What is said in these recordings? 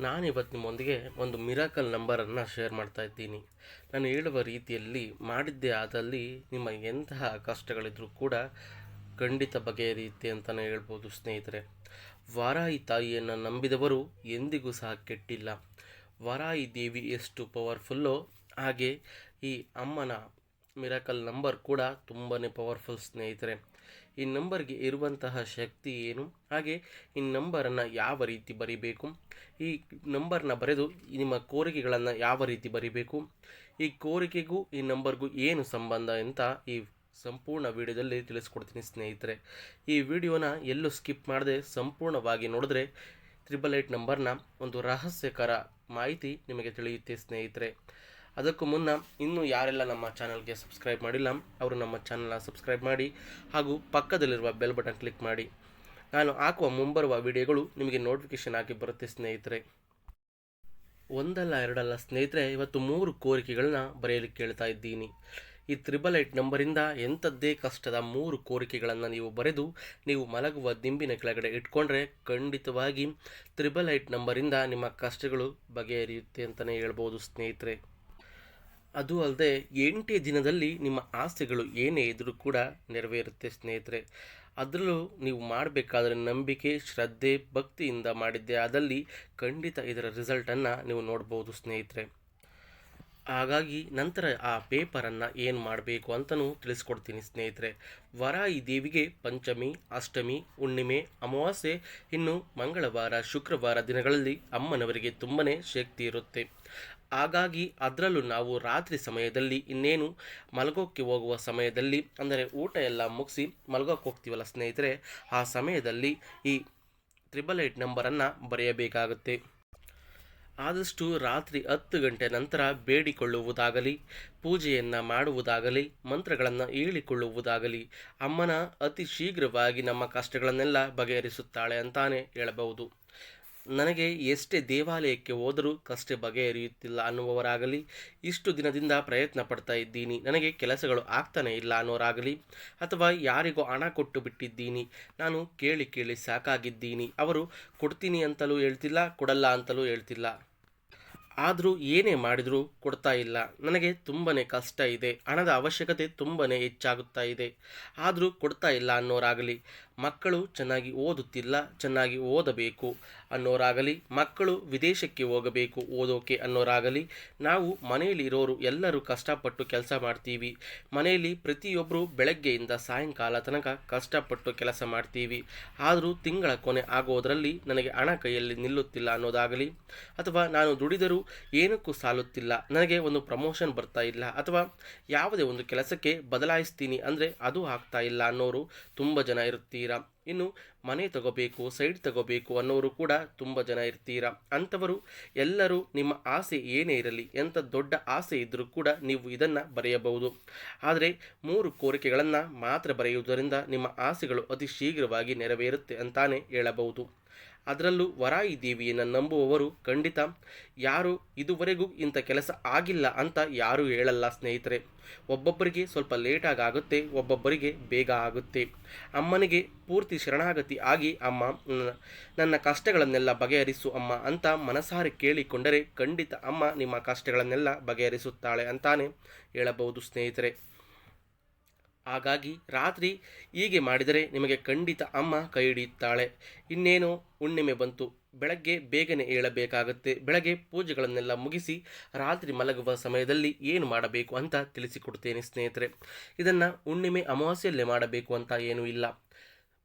ನಾನಿವತ್ತು ನಿಮ್ಮೊಂದಿಗೆ ಒಂದು ಮಿರಾಕಲ್ ನಂಬರನ್ನು ಶೇರ್ ಮಾಡ್ತಾ ಇದ್ದೀನಿ. ನಾನು ಹೇಳುವ ರೀತಿಯಲ್ಲಿ ಮಾಡಿದ್ದೇ ಆದಲ್ಲಿ ನಿಮ್ಮ ಎಂತಹ ಕಷ್ಟಗಳಿದ್ರೂ ಕೂಡ ಖಂಡಿತ ಬಗೆಯ ರೀತಿ ಅಂತಲೇ ಹೇಳ್ಬೋದು ಸ್ನೇಹಿತರೆ. ವಾರಾಯಿ ತಾಯಿಯನ್ನು ನಂಬಿದವರು ಎಂದಿಗೂ ಸಹ ಕೆಟ್ಟಿಲ್ಲ. ವಾರಾಯಿ ದೇವಿ ಎಷ್ಟು ಪವರ್ಫುಲ್ಲೋ ಹಾಗೆ ಈ ಅಮ್ಮನ ಮಿರಾಕಲ್ ನಂಬರ್ ಕೂಡ ತುಂಬಾ ಪವರ್ಫುಲ್ ಸ್ನೇಹಿತರೆ. ಈ ನಂಬರ್ಗೆ ಇರುವಂತಹ ಶಕ್ತಿ ಏನು? ಹಾಗೆ ಈ ನಂಬರನ್ನು ಯಾವ ರೀತಿ ಬರಿಬೇಕು? ಈ ನಂಬರ್ನ ಬರೆದು ನಿಮ್ಮ ಕೋರಿಕೆಗಳನ್ನು ಯಾವ ರೀತಿ ಬರಿಬೇಕು? ಈ ಕೋರಿಕೆಗೂ, ಈ ನಂಬರ್ಗೂ ಏನು ಸಂಬಂಧ ಅಂತ ಈ ಸಂಪೂರ್ಣ ವಿಡಿಯೋದಲ್ಲಿ ತಿಳಿಸ್ಕೊಡ್ತೀನಿ ಸ್ನೇಹಿತರೆ. ಈ ವಿಡಿಯೋನ ಎಲ್ಲೂ ಸ್ಕಿಪ್ ಮಾಡದೆ ಸಂಪೂರ್ಣವಾಗಿ ನೋಡಿದ್ರೆ ತ್ರಿಬಲ್ ಏಟ್ ನಂಬರ್ನ ಒಂದು ರಹಸ್ಯಕರ ಮಾಹಿತಿ ನಿಮಗೆ ತಿಳಿಯುತ್ತೆ ಸ್ನೇಹಿತರೆ. ಅದಕ್ಕೂ ಮುನ್ನ ಇನ್ನೂ ಯಾರೆಲ್ಲ ನಮ್ಮ ಚಾನಲ್ಗೆ ಸಬ್ಸ್ಕ್ರೈಬ್ ಮಾಡಿಲ್ಲ, ಅವರು ನಮ್ಮ ಚಾನಲ್ನ ಸಬ್ಸ್ಕ್ರೈಬ್ ಮಾಡಿ ಹಾಗೂ ಪಕ್ಕದಲ್ಲಿರುವ ಬೆಲ್ ಬಟನ್ ಕ್ಲಿಕ್ ಮಾಡಿ. ನಾನು ಹಾಕುವ ಮುಂಬರುವ ವಿಡಿಯೋಗಳು ನಿಮಗೆ ನೋಟಿಫಿಕೇಷನ್ ಆಗಿ ಬರುತ್ತೆ ಸ್ನೇಹಿತರೆ. ಒಂದಲ್ಲ ಎರಡಲ್ಲ ಸ್ನೇಹಿತರೆ, ಇವತ್ತು ಮೂರು ಕೋರಿಕೆಗಳನ್ನ ಬರೆಯಲಿಕ್ಕೆ ಕೇಳ್ತಾ ಇದ್ದೀನಿ. ಈ ತ್ರಿಬಲ್ ಏಟ್ ನಂಬರಿಂದ ಎಂಥದ್ದೇ ಕಷ್ಟದ ಮೂರು ಕೋರಿಕೆಗಳನ್ನು ನೀವು ಬರೆದು, ನೀವು ಮಲಗುವ ದಿಂಬಿನ ಕೆಳಗಡೆ ಇಟ್ಕೊಂಡ್ರೆ ಖಂಡಿತವಾಗಿ ತ್ರಿಬಲ್ ಏಟ್ ನಂಬರಿಂದ ನಿಮ್ಮ ಕಷ್ಟಗಳು ಬಗೆಹರಿಯುತ್ತೆ ಅಂತಲೇ ಹೇಳ್ಬೋದು ಸ್ನೇಹಿತರೆ. ಅದು ಅಲ್ಲದೆ ಎಂಟೇ ದಿನದಲ್ಲಿ ನಿಮ್ಮ ಆಸೆಗಳು ಏನೇ ಇದ್ದರೂ ಕೂಡ ನೆರವೇರುತ್ತೆ ಸ್ನೇಹಿತರೆ. ಅದರಲ್ಲೂ ನೀವು ಮಾಡಬೇಕಾದ್ರೆ ನಂಬಿಕೆ, ಶ್ರದ್ಧೆ, ಭಕ್ತಿಯಿಂದ ಮಾಡಿದ್ದೆ. ಅದಲ್ಲಿ ಖಂಡಿತ ಇದರ ರಿಸಲ್ಟನ್ನು ನೀವು ನೋಡ್ಬೋದು ಸ್ನೇಹಿತರೆ. ಹಾಗಾಗಿ ನಂತರ ಆ ಪೇಪರನ್ನು ಏನು ಮಾಡಬೇಕು ಅಂತಲೂ ತಿಳಿಸ್ಕೊಡ್ತೀನಿ ಸ್ನೇಹಿತರೆ. ವರಾಯಿ ದೇವಿಗೆ ಪಂಚಮಿ, ಅಷ್ಟಮಿ, ಹುಣ್ಣಿಮೆ, ಅಮಾವಾಸ್ಯೆ ಇನ್ನು ಮಂಗಳವಾರ, ಶುಕ್ರವಾರ ದಿನಗಳಲ್ಲಿ ಅಮ್ಮನವರಿಗೆ ತುಂಬನೇ ಶಕ್ತಿ ಇರುತ್ತೆ. ಹಾಗಾಗಿ ಅದರಲ್ಲೂ ನಾವು ರಾತ್ರಿ ಸಮಯದಲ್ಲಿ ಇನ್ನೇನು ಮಲಗೋಕ್ಕೆ ಹೋಗುವ ಸಮಯದಲ್ಲಿ ಅಂದರೆ ಊಟ ಎಲ್ಲ ಮುಗಿಸಿ ಮಲಗೋಕ್ಕೆ ಹೋಗ್ತೀವಲ್ಲ ಸ್ನೇಹಿತರೆ, ಆ ಸಮಯದಲ್ಲಿ ಈ ತ್ರಿಬಲ್ ಏಟ್ ನಂಬರನ್ನು ಬರೆಯಬೇಕಾಗುತ್ತೆ. ಆದಷ್ಟು ರಾತ್ರಿ ಹತ್ತು ಗಂಟೆ ನಂತರ ಬೇಡಿಕೊಳ್ಳುವುದಾಗಲಿ, ಪೂಜೆಯನ್ನು ಮಾಡುವುದಾಗಲಿ, ಮಂತ್ರಗಳನ್ನು ಹೇಳಿಕೊಳ್ಳುವುದಾಗಲಿ, ಅಮ್ಮನ ಅತಿ ಶೀಘ್ರವಾಗಿ ನಮ್ಮ ಕಷ್ಟಗಳನ್ನೆಲ್ಲ ಬಗೆಹರಿಸುತ್ತಾಳೆ ಅಂತಾನೆ ಹೇಳಬಹುದು. ನನಗೆ ಎಷ್ಟೇ ದೇವಾಲಯಕ್ಕೆ ಹೋದರೂ ಕಷ್ಟ ಬಗೆಹರಿಯುತ್ತಿಲ್ಲ ಅನ್ನುವವರಾಗಲಿ, ಇಷ್ಟು ದಿನದಿಂದ ಪ್ರಯತ್ನ ಪಡ್ತಾ ಇದ್ದೀನಿ. ನನಗೆ ಕೆಲಸಗಳು ಆಗ್ತಾನೆ ಇಲ್ಲ ಅನ್ನೋರಾಗಲಿ, ಅಥವಾ ಯಾರಿಗೋ ಹಣ ಕೊಟ್ಟು ಬಿಟ್ಟಿದ್ದೀನಿ. ನಾನು ಕೇಳಿ ಕೇಳಿ ಸಾಕಾಗಿದ್ದೀನಿ. ಅವರು ಕೊಡ್ತೀನಿ ಅಂತಲೂ ಹೇಳ್ತಿಲ್ಲ, ಕೊಡಲ್ಲ ಅಂತಲೂ ಹೇಳ್ತಿಲ್ಲ. ಆದರೂ ಏನೇ ಮಾಡಿದರೂ ಕೊಡ್ತಾ ಇಲ್ಲ. ನನಗೆ ತುಂಬಾ ಕಷ್ಟ ಇದೆ. ಹಣದ ಅವಶ್ಯಕತೆ ತುಂಬಾ ಹೆಚ್ಚಾಗುತ್ತಾ ಇದೆ. ಆದರೂ ಕೊಡ್ತಾ ಇಲ್ಲ ಅನ್ನೋರಾಗಲಿ ಮಕ್ಕಳು ಚೆನ್ನಾಗಿ ಓದುತ್ತಿಲ್ಲ, ಚೆನ್ನಾಗಿ ಓದಬೇಕು ಅನ್ನೋರಾಗಲಿ, ಮಕ್ಕಳು ವಿದೇಶಕ್ಕೆ ಹೋಗಬೇಕು, ಓದೋಕೆ ಅನ್ನೋರಾಗಲಿ, ನಾವು ಮನೆಯಲ್ಲಿ ಇರೋರು ಎಲ್ಲರೂ ಕಷ್ಟಪಟ್ಟು ಕೆಲಸ ಮಾಡ್ತೀವಿ. ಮನೆಯಲ್ಲಿ ಪ್ರತಿಯೊಬ್ಬರು ಬೆಳಗ್ಗೆಯಿಂದ ಸಾಯಂಕಾಲ ತನಕ ಕಷ್ಟಪಟ್ಟು ಕೆಲಸ ಮಾಡ್ತೀವಿ. ಆದರೂ ತಿಂಗಳ ಕೊನೆ ಆಗೋದರಲ್ಲಿ ನನಗೆ ಹಣ ಕೈಯಲ್ಲಿ ನಿಲ್ಲುತ್ತಿಲ್ಲ ಅನ್ನೋದಾಗಲಿ, ಅಥವಾ ನಾನು ದುಡಿದರೂ ಏನಕ್ಕೂ ಸಾಲುತ್ತಿಲ್ಲ, ನನಗೆ ಒಂದು ಪ್ರಮೋಷನ್ ಬರ್ತಾ ಇಲ್ಲ, ಅಥವಾ ಯಾವುದೇ ಒಂದು ಕೆಲಸಕ್ಕೆ ಬದಲಾಯಿಸ್ತೀನಿ ಅಂದರೆ ಅದು ಆಗ್ತಾ ಇಲ್ಲ ಅನ್ನೋರು ತುಂಬ ಜನ ಇರುತ್ತೀರಾ? ಇನ್ನು ಮನೆ ತಗೋಬೇಕು, ಸೈಡ್ ತಗೋಬೇಕು ಅನ್ನೋರು ಕೂಡ ತುಂಬ ಜನ ಇರ್ತೀರಾ? ಅಂಥವರು ಎಲ್ಲರೂ ನಿಮ್ಮ ಆಸೆ ಏನೇ ಇರಲಿ, ಎಂಥ ದೊಡ್ಡ ಆಸೆ ಇದ್ದರೂ ಕೂಡ ನೀವು ಇದನ್ನು ಬರೆಯಬಹುದು. ಆದರೆ ಮೂರು ಕೋರಿಕೆಗಳನ್ನು ಮಾತ್ರ ಬರೆಯುವುದರಿಂದ ನಿಮ್ಮ ಆಸೆಗಳು ಅತಿ ಶೀಘ್ರವಾಗಿ ನೆರವೇರುತ್ತೆ ಅಂತಾನೆ ಹೇಳಬಹುದು. ಅದರಲ್ಲೂ ವರಾಯಿ ದೇವಿಯನ್ನು ನಂಬುವವರು ಖಂಡಿತ, ಯಾರು ಇದುವರೆಗೂ ಇಂಥ ಕೆಲಸ ಆಗಿಲ್ಲ ಅಂತ ಯಾರೂ ಹೇಳಲ್ಲ ಸ್ನೇಹಿತರೆ. ಒಬ್ಬೊಬ್ಬರಿಗೆ ಸ್ವಲ್ಪ ಲೇಟಾಗಿ ಆಗುತ್ತೆ ಒಬ್ಬೊಬ್ಬರಿಗೆ ಬೇಗ ಆಗುತ್ತೆ. ಅಮ್ಮನಿಗೆ ಪೂರ್ತಿ ಶರಣಾಗತಿ ಆಗಿ, ಅಮ್ಮ ನನ್ನ ಕಷ್ಟಗಳನ್ನೆಲ್ಲ ಬಗೆಹರಿಸು ಅಮ್ಮ ಅಂತ ಮನಸಾರೆ ಕೇಳಿಕೊಂಡರೆ ಖಂಡಿತ ಅಮ್ಮ ನಿಮ್ಮ ಕಷ್ಟಗಳನ್ನೆಲ್ಲ ಬಗೆಹರಿಸುತ್ತಾಳೆ ಅಂತಾನೆ ಹೇಳಬಹುದು ಸ್ನೇಹಿತರೆ. ಹಾಗಾಗಿ ರಾತ್ರಿ ಹೀಗೆ ಮಾಡಿದರೆ ನಿಮಗೆ ಖಂಡಿತ ಅಮ್ಮ ಕೈ ಹಿಡಿಯುತ್ತಾಳೆ ಇನ್ನೇನು? ಹುಣ್ಣಿಮೆ ಬಂತು. ಬೆಳಗ್ಗೆ ಬೇಗನೆ ಏಳಬೇಕಾಗುತ್ತೆ. ಬೆಳಗ್ಗೆ ಪೂಜೆಗಳನ್ನೆಲ್ಲ ಮುಗಿಸಿ ರಾತ್ರಿ ಮಲಗುವ ಸಮಯದಲ್ಲಿ ಏನು ಮಾಡಬೇಕು ಅಂತ ತಿಳಿಸಿಕೊಡ್ತೇನೆ ಸ್ನೇಹಿತರೆ. ಇದನ್ನು ಹುಣ್ಣಿಮೆ ಅಮಾವಾಸ್ಯಲ್ಲೇ ಮಾಡಬೇಕು ಅಂತ ಏನೂ ಇಲ್ಲ.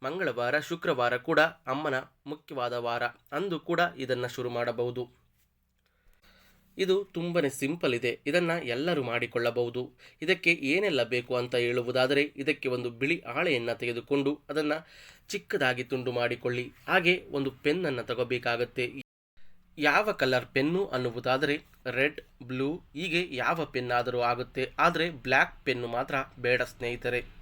ಮಂಗಳವಾರ, ಶುಕ್ರವಾರ ಕೂಡ ಅಮ್ಮನ ಮುಖ್ಯವಾದ ವಾರ. ಅಂದು ಕೂಡ ಇದನ್ನು ಶುರು ಮಾಡಬಹುದು. ಇದು ತುಂಬನೇ ಸಿಂಪಲ್ ಇದೆ. ಇದನ್ನು ಎಲ್ಲರೂ ಮಾಡಿಕೊಳ್ಳಬಹುದು. ಇದಕ್ಕೆ ಏನೆಲ್ಲ ಬೇಕು ಅಂತ ಹೇಳುವುದಾದರೆ ಇದಕ್ಕೆ ಒಂದು ಬಿಳಿ ಹಾಳೆಯನ್ನು ತೆಗೆದುಕೊಂಡು ಅದನ್ನು ಚಿಕ್ಕದಾಗಿ ತುಂಡು ಮಾಡಿಕೊಳ್ಳಿ. ಹಾಗೆ ಒಂದು ಪೆನ್ನನ್ನು ತಗೋಬೇಕಾಗತ್ತೆ. ಯಾವ ಕಲರ್ ಪೆನ್ನು ಅನ್ನುವುದಾದರೆ ರೆಡ್, ಬ್ಲೂ, ಹೀಗೆ ಯಾವ ಪೆನ್ನಾದರೂ ಆಗುತ್ತೆ. ಆದರೆ ಬ್ಲ್ಯಾಕ್ ಪೆನ್ನು ಮಾತ್ರ ಬೇಡ ಸ್ನೇಹಿತರೆ.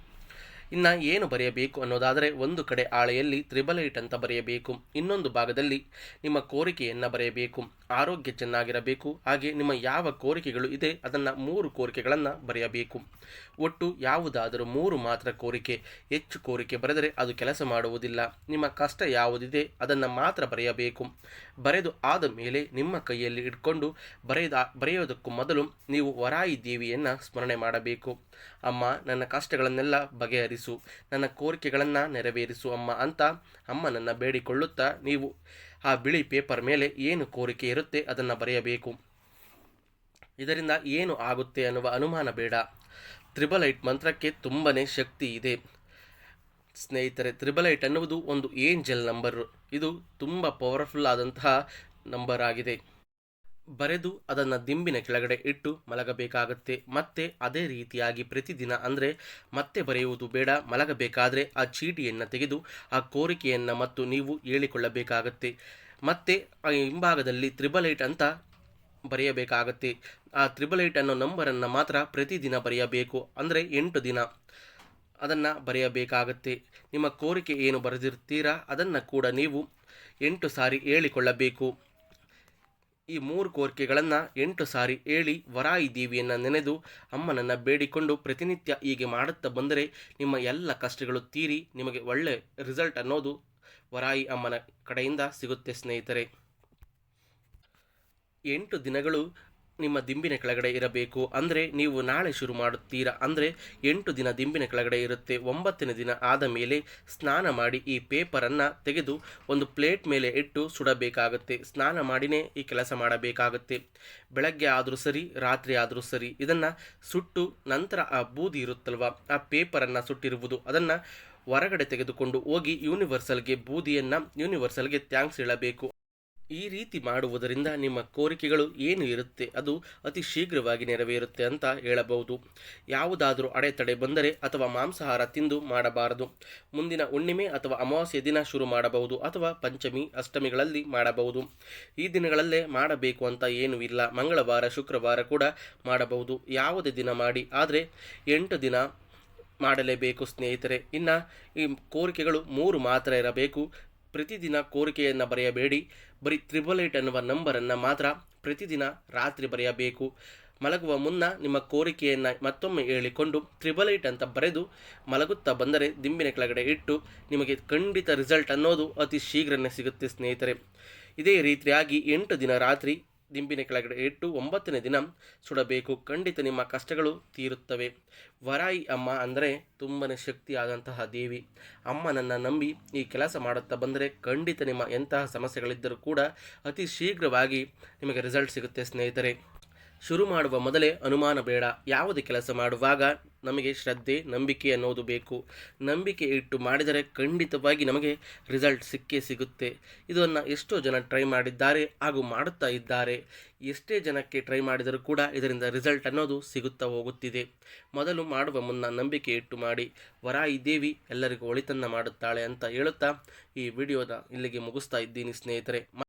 ಇನ್ನು ಏನು ಬರೆಯಬೇಕು ಅನ್ನೋದಾದರೆ ಒಂದು ಕಡೆ ಹಾಳೆಯಲ್ಲಿ ತ್ರಿಬಲ್ ಅಂತ ಬರೆಯಬೇಕು. ಇನ್ನೊಂದು ಭಾಗದಲ್ಲಿ ನಿಮ್ಮ ಕೋರಿಕೆಯನ್ನು ಬರೆಯಬೇಕು. ಆರೋಗ್ಯ ಚೆನ್ನಾಗಿರಬೇಕು, ಹಾಗೆ ನಿಮ್ಮ ಯಾವ ಕೋರಿಕೆಗಳು ಇದೆ ಅದನ್ನು ಮೂರು ಕೋರಿಕೆಗಳನ್ನು ಬರೆಯಬೇಕು. ಒಟ್ಟು ಯಾವುದಾದರೂ ಮೂರು ಮಾತ್ರ ಕೋರಿಕೆ. ಹೆಚ್ಚು ಕೋರಿಕೆ ಬರೆದರೆ ಅದು ಕೆಲಸ ಮಾಡುವುದಿಲ್ಲ. ನಿಮ್ಮ ಕಷ್ಟ ಯಾವುದಿದೆ ಅದನ್ನು ಮಾತ್ರ ಬರೆಯಬೇಕು. ಬರೆದು ಆದ ಮೇಲೆ ನಿಮ್ಮ ಕೈಯಲ್ಲಿ ಇಟ್ಕೊಂಡು ಬರೆಯದ ಬರೆಯೋದಕ್ಕೂ ಮೊದಲು ನೀವು ವರಾಯಿ ದೇವಿಯನ್ನು ಸ್ಮರಣೆ ಮಾಡಬೇಕು. ಅಮ್ಮ, ನನ್ನ ಕಷ್ಟಗಳನ್ನೆಲ್ಲ ಬಗೆಹರಿಸು. ನನ್ನ ಕೋರಿಕೆಗಳನ್ನು ನೆರವೇರಿಸು ಅಮ್ಮ ಅಂತ ಅಮ್ಮನನ್ನು ಬೇಡಿಕೊಳ್ಳುತ್ತಾ ನೀವು ಆ ಬಿಳಿ ಪೇಪರ್ ಮೇಲೆ ಏನು ಕೋರಿಕೆ ಇರುತ್ತೆ ಅದನ್ನು ಬರೆಯಬೇಕು. ಇದರಿಂದ ಏನು ಆಗುತ್ತೆ ಅನ್ನುವ ಅನುಮಾನ ಬೇಡ. ತ್ರಿಬಲೈಟ್ ಮಂತ್ರಕ್ಕೆ ತುಂಬನೇ ಶಕ್ತಿ ಇದೆ. ಸ್ನೇಹಿತರೆ, ತ್ರಿಬಲೈಟ್ ಅನ್ನುವುದು ಒಂದು ಏಂಜಲ್ ನಂಬರ್. ಇದು ತುಂಬ ಪವರ್ಫುಲ್ ಆದಂತಹ ನಂಬರ್ ಆಗಿದೆ. ಬರೆದು ಅದನ್ನು ದಿಂಬಿನ ಕೆಳಗಡೆ ಇಟ್ಟು ಮಲಗಬೇಕಾಗುತ್ತೆ. ಮತ್ತೆ ಅದೇ ರೀತಿಯಾಗಿ ಪ್ರತಿದಿನ ಅಂದರೆ ಮತ್ತೆ ಬರೆಯುವುದು ಬೇಡ. ಮಲಗಬೇಕಾದರೆ ಆ ಚೀಟಿಯನ್ನು ತೆಗೆದು, ಆ ಕೋರಿಕೆಯನ್ನು ಮತ್ತು ನೀವು ಹೇಳಿಕೊಳ್ಳಬೇಕಾಗತ್ತೆ. ಮತ್ತೆ ಆ ಹಿಂಭಾಗದಲ್ಲಿ ತ್ರಿಬಲ್ ಏಟ್ ಅಂತ ಬರೆಯಬೇಕಾಗತ್ತೆ. ಆ ತ್ರಿಬಲ್ ಏಟ್ ಅನ್ನೋ ನಂಬರನ್ನು ಮಾತ್ರ ಪ್ರತಿದಿನ ಬರೆಯಬೇಕು. ಅಂದರೆ ಎಂಟು ದಿನ ಅದನ್ನು ಬರೆಯಬೇಕಾಗತ್ತೆ. ನಿಮ್ಮ ಕೋರಿಕೆ ಏನು ಬರೆದಿರ್ತೀರಾ ಅದನ್ನು ಕೂಡ ನೀವು ಎಂಟು ಸಾರಿ ಹೇಳಿಕೊಳ್ಳಬೇಕು. ಈ ಮೂರು ಕೋರಿಕೆಗಳನ್ನು ಎಂಟು ಸಾರಿ ಹೇಳಿ ವರಾಯಿ ದೇವಿಯನ್ನು ನೆನೆದು ಅಮ್ಮನನ್ನು ಬೇಡಿಕೊಂಡು ಪ್ರತಿನಿತ್ಯ ಹೀಗೆ ಮಾಡುತ್ತಾ ಬಂದರೆ ನಿಮ್ಮ ಎಲ್ಲ ಕಷ್ಟಗಳು ತೀರಿ, ನಿಮಗೆ ಒಳ್ಳೆ ರಿಸಲ್ಟ್ ಅನ್ನೋದು ವರಾಯಿ ಅಮ್ಮನ ಕಡೆಯಿಂದ ಸಿಗುತ್ತೆ ಸ್ನೇಹಿತರೆ. ಎಂಟು ದಿನಗಳು ನಿಮ್ಮ ದಿಂಬಿನ ಕೆಳಗಡೆ ಇರಬೇಕು. ಅಂದರೆ ನೀವು ನಾಳೆ ಶುರು ಮಾಡುತ್ತೀರಾ? ಅಂದರೆ ಎಂಟು ದಿನ ದಿಂಬಿನ ಕೆಳಗಡೆ ಇರುತ್ತೆ. ಒಂಬತ್ತನೇ ದಿನ ಆದ ಮೇಲೆ ಸ್ನಾನ ಮಾಡಿ ಈ ಪೇಪರನ್ನು ತೆಗೆದು ಒಂದು ಪ್ಲೇಟ್ ಮೇಲೆ ಇಟ್ಟು ಸುಡಬೇಕಾಗುತ್ತೆ. ಸ್ನಾನ ಮಾಡಿನೇ ಈ ಕೆಲಸ ಮಾಡಬೇಕಾಗುತ್ತೆ. ಬೆಳಗ್ಗೆ ಆದರೂ ಸರಿ, ರಾತ್ರಿ ಆದರೂ ಸರಿ ಇದನ್ನು ಸುಟ್ಟು ನಂತರ ಆ ಬೂದಿ ಇರುತ್ತಲ್ವ, ಆ ಪೇಪರನ್ನು ಸುಟ್ಟಿರುವುದು. ಅದನ್ನು ಹೊರಗಡೆ ತೆಗೆದುಕೊಂಡು ಹೋಗಿ ಯೂನಿವರ್ಸಲ್ಗೆ ಬೂದಿಯನ್ನು ಯೂನಿವರ್ಸಲ್ಗೆ ಥ್ಯಾಂಕ್ಸ್ ಹೇಳಬೇಕು. ಈ ರೀತಿ ಮಾಡುವುದರಿಂದ ನಿಮ್ಮ ಕೋರಿಕೆಗಳು ಏನು ಇರುತ್ತೆ? ಅದು ಅತಿ ಶೀಘ್ರವಾಗಿ ನೆರವೇರುತ್ತೆ ಅಂತ ಹೇಳಬಹುದು. ಯಾವುದಾದರೂ ಅಡೆತಡೆ ಬಂದರೆ ಅಥವಾ ಮಾಂಸಾಹಾರ ತಿಂದು ಮಾಡಬಾರದು. ಮುಂದಿನ ಹುಣ್ಣಿಮೆ ಅಥವಾ ಅಮಾವಾಸ್ಯ ದಿನ ಶುರು ಮಾಡಬಹುದು ಅಥವಾ ಪಂಚಮಿ, ಅಷ್ಟಮಿಗಳಲ್ಲಿ ಮಾಡಬಹುದು. ಈ ದಿನಗಳಲ್ಲೇ ಮಾಡಬೇಕು ಅಂತ ಏನೂ ಇಲ್ಲ. ಮಂಗಳವಾರ, ಶುಕ್ರವಾರ ಕೂಡ ಮಾಡಬಹುದು. ಯಾವುದೇ ದಿನ ಮಾಡಿ, ಆದರೆ ಎಂಟು ದಿನ ಮಾಡಲೇಬೇಕು ಸ್ನೇಹಿತರೆ. ಇನ್ನು ಈ ಕೋರಿಕೆಗಳು ಮೂರು ಮಾತ್ರ ಇರಬೇಕು. ಪ್ರತಿದಿನ ಕೋರಿಕೆಯನ್ನು ಬರೆಯಬೇಡಿ. ಬರೀ ತ್ರಿಬಲ್ ಏಟ್ ಅನ್ನುವ ನಂಬರನ್ನು ಮಾತ್ರ ಪ್ರತಿದಿನ ರಾತ್ರಿ ಬರೆಯಬೇಕು. ಮಲಗುವ ಮುನ್ನ ನಿಮ್ಮ ಕೋರಿಕೆಯನ್ನು ಮತ್ತೊಮ್ಮೆ ಹೇಳಿಕೊಂಡು ತ್ರಿಬಲ್ ಏಟ್ ಅಂತ ಬರೆದು ಮಲಗುತ್ತಾ ಬಂದರೆ ದಿಂಬಿನ ಕೆಳಗಡೆ ಇಟ್ಟು ನಿಮಗೆ ಖಂಡಿತ ರಿಸಲ್ಟ್ ಅನ್ನೋದು ಅತಿ ಶೀಘ್ರನೇ ಸಿಗುತ್ತೆ ಸ್ನೇಹಿತರೆ. ಇದೇ ರೀತಿಯಾಗಿ ಎಂಟು ದಿನ ರಾತ್ರಿ ದಿಂಬಿನ ಕೆಳಗಡೆ ಇಟ್ಟು ಒಂಬತ್ತನೇ ದಿನ ಸುಡಬೇಕು. ಖಂಡಿತ ನಿಮ್ಮ ಕಷ್ಟಗಳು ತೀರುತ್ತವೆ. ವರಾಯಿ ಅಮ್ಮ ಅಂದರೆ ತುಂಬನೇ ಶಕ್ತಿಯಾದಂತಹ ದೇವಿ. ಅಮ್ಮನನ್ನು ನಂಬಿ ಈ ಕೆಲಸ ಮಾಡುತ್ತಾ ಬಂದರೆ ಖಂಡಿತ ನಿಮ್ಮ ಎಂತಹ ಸಮಸ್ಯೆಗಳಿದ್ದರೂ ಕೂಡ ಅತಿ ಶೀಘ್ರವಾಗಿ ನಿಮಗೆ ರಿಸಲ್ಟ್ ಸಿಗುತ್ತೆ ಸ್ನೇಹಿತರೆ. ಶುರು ಮಾಡುವ ಮೊದಲೇ ಅನುಮಾನ ಬೇಡ. ಯಾವುದೇ ಕೆಲಸ ಮಾಡುವಾಗ ನಮಗೆ ಶ್ರದ್ಧೆ, ನಂಬಿಕೆ ಅನ್ನೋದು ಬೇಕು. ನಂಬಿಕೆ ಇಟ್ಟು ಮಾಡಿದರೆ ಖಂಡಿತವಾಗಿ ನಮಗೆ ರಿಸಲ್ಟ್ ಸಿಕ್ಕೇ ಸಿಗುತ್ತೆ. ಇದನ್ನು ಎಷ್ಟೋ ಜನ ಟ್ರೈ ಮಾಡಿದ್ದಾರೆ, ಹಾಗೂ ಮಾಡುತ್ತಾ ಇದ್ದಾರೆ. ಎಷ್ಟೇ ಜನಕ್ಕೆ ಟ್ರೈ ಮಾಡಿದರೂ ಕೂಡ ಇದರಿಂದ ರಿಸಲ್ಟ್ ಅನ್ನೋದು ಸಿಗುತ್ತಾ ಹೋಗುತ್ತಿದೆ. ಮೊದಲು ಮಾಡುವ ಮುನ್ನ ನಂಬಿಕೆ ಇಟ್ಟು ಮಾಡಿ. ವರಾಯಿ ದೇವಿ ಎಲ್ಲರಿಗೂ ಒಳಿತನ್ನ ಮಾಡುತ್ತಾಳೆ ಅಂತ ಹೇಳುತ್ತಾ ಈ ವಿಡಿಯೋದ ಇಲ್ಲಿಗೆ ಮುಗಿಸ್ತಾ ಇದ್ದೀನಿ ಸ್ನೇಹಿತರೆ.